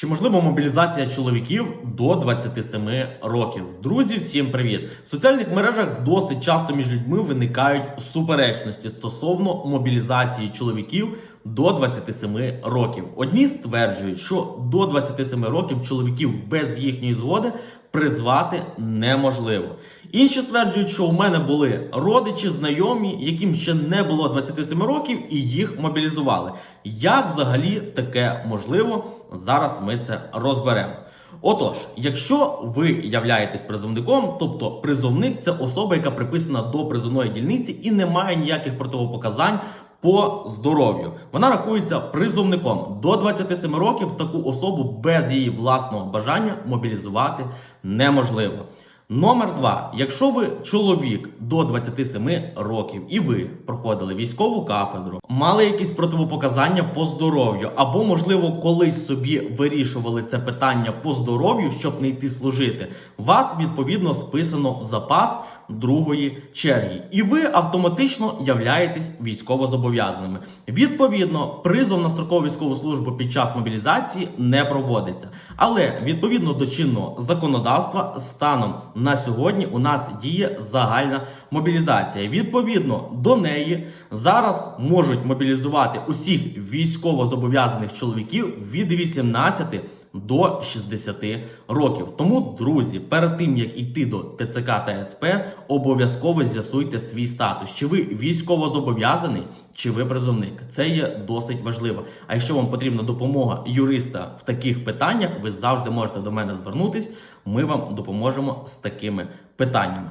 Чи можлива мобілізація чоловіків до 27 років? Друзі, всім привіт! В соціальних мережах досить часто між людьми виникають суперечності стосовно мобілізації чоловіків до 27 років. Одні стверджують, що до 27 років чоловіків без їхньої згоди призвати неможливо. Інші стверджують, що у мене були родичі, знайомі, яким ще не було 27 років, і їх мобілізували. Як взагалі таке можливо? Зараз ми це розберемо. Отож, якщо ви являєтесь призовником, тобто призовник це особа, яка приписана до призовної дільниці і не має ніяких противопоказань по здоров'ю. Вона рахується призовником до 27 років. Таку особу без її власного бажання мобілізувати неможливо. Номер два. Якщо ви чоловік до 27 років і ви проходили військову кафедру, мали якісь противопоказання по здоров'ю, або, можливо, колись собі вирішували це питання по здоров'ю, щоб не йти служити, вас відповідно списано в запас другої черги, і ви автоматично являєтесь військовозобов'язаними. Відповідно, призов на строкову військову службу під час мобілізації не проводиться. Але відповідно до чинного законодавства, станом на сьогодні у нас діє загальна мобілізація. Відповідно до неї зараз можуть мобілізувати усіх військовозобов'язаних чоловіків від 18 до 60 років. Тому, друзі, перед тим як йти до ТЦК та СП, обов'язково з'ясуйте свій статус. Чи ви військовозобов'язаний, чи ви призовник. Це є досить важливо. А якщо вам потрібна допомога юриста в таких питаннях, ви завжди можете до мене звернутись. Ми вам допоможемо з такими питаннями.